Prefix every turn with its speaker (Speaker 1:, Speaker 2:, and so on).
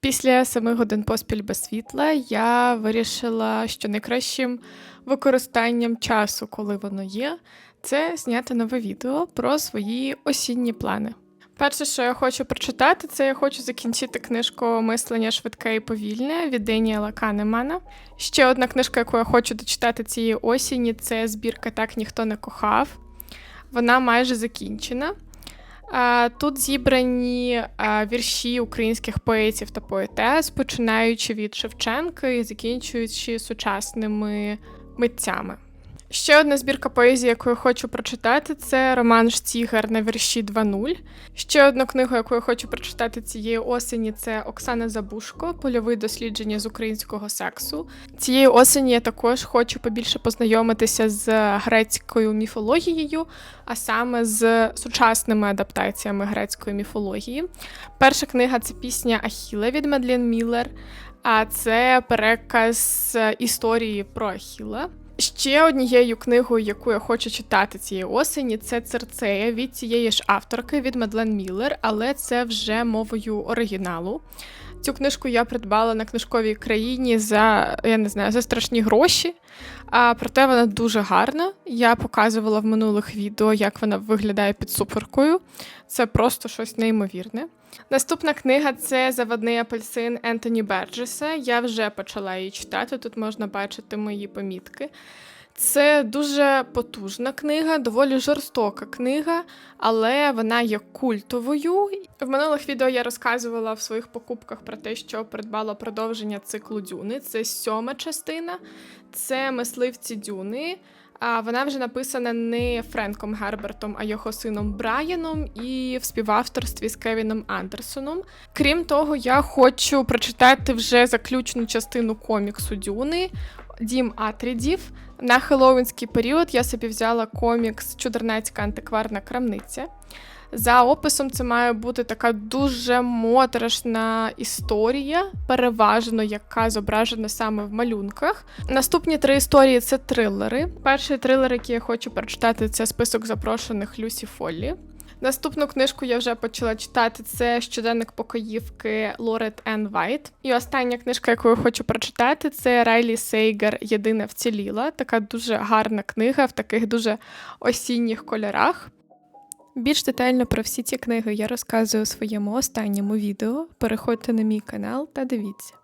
Speaker 1: Після семи годин поспіль без світла я вирішила, що найкращим використанням часу, коли воно є, це зняти нове відео про свої осінні плани. Перше, що я хочу прочитати, це я хочу закінчити книжку Мислення швидке і повільне від Деніела Канемана. Ще одна книжка, яку я хочу дочитати цієї осені, це збірка Так ніхто не кохав. Вона майже закінчена. Тут зібрані вірші українських поетів та поетес, починаючи від Шевченка і закінчуючи сучасними митцями. Ще одна збірка поезії, яку я хочу прочитати, це роман Штігер на вірші 2.0. Ще одну книгу, яку я хочу прочитати цієї осені, це Оксана Забушко Польові дослідження з українського сексу. Цієї осені я також хочу побільше познайомитися з грецькою міфологією, а саме з сучасними адаптаціями грецької міфології. Перша книга це пісня Ахіле від Медлін Міллер, а це переказ історії про Ахіла. Ще однією книгою, яку я хочу читати цієї осені, це Церцея від цієї ж авторки від Медлен Міллер, але це вже мовою оригіналу. Цю книжку я придбала на книжковій країні за я не знаю за страшні гроші. А проте вона дуже гарна. Я показувала в минулих відео, як вона виглядає під суперкою. Це просто щось неймовірне. Наступна книга це Заводний апельсин Ентоні Берджеса. Я вже почала її читати. Тут можна бачити мої помітки. Це дуже потужна книга, доволі жорстока книга, але вона є культовою. В минулих відео я розказувала в своїх покупках про те, що придбала продовження циклу Дюни. Це сьома частина, це мисливці Дюни. А вона вже написана не Френком Гербертом, а його сином Брайаном і в співавторстві з Кевіном Андерсоном. Крім того, я хочу прочитати вже заключну частину коміксу Дюни Дім Атрідів. На хеллоуінський період я собі взяла комікс Чудернацька антикварна крамниця. За описом, це має бути така дуже моторошна історія, переважно яка зображена саме в малюнках. Наступні три історії це трилери. Перший трилер, який я хочу прочитати, це список запрошених Люсі Фоллі. Наступну книжку я вже почала читати. Це щоденник покоївки Лорет Ен Вайт. І остання книжка, яку я хочу прочитати, це Райлі Сейгер Єдина вціліла. Така дуже гарна книга в таких дуже осінніх кольорах. Більш детально про всі ці книги я розказую у своєму останньому відео. Переходьте на мій канал та дивіться.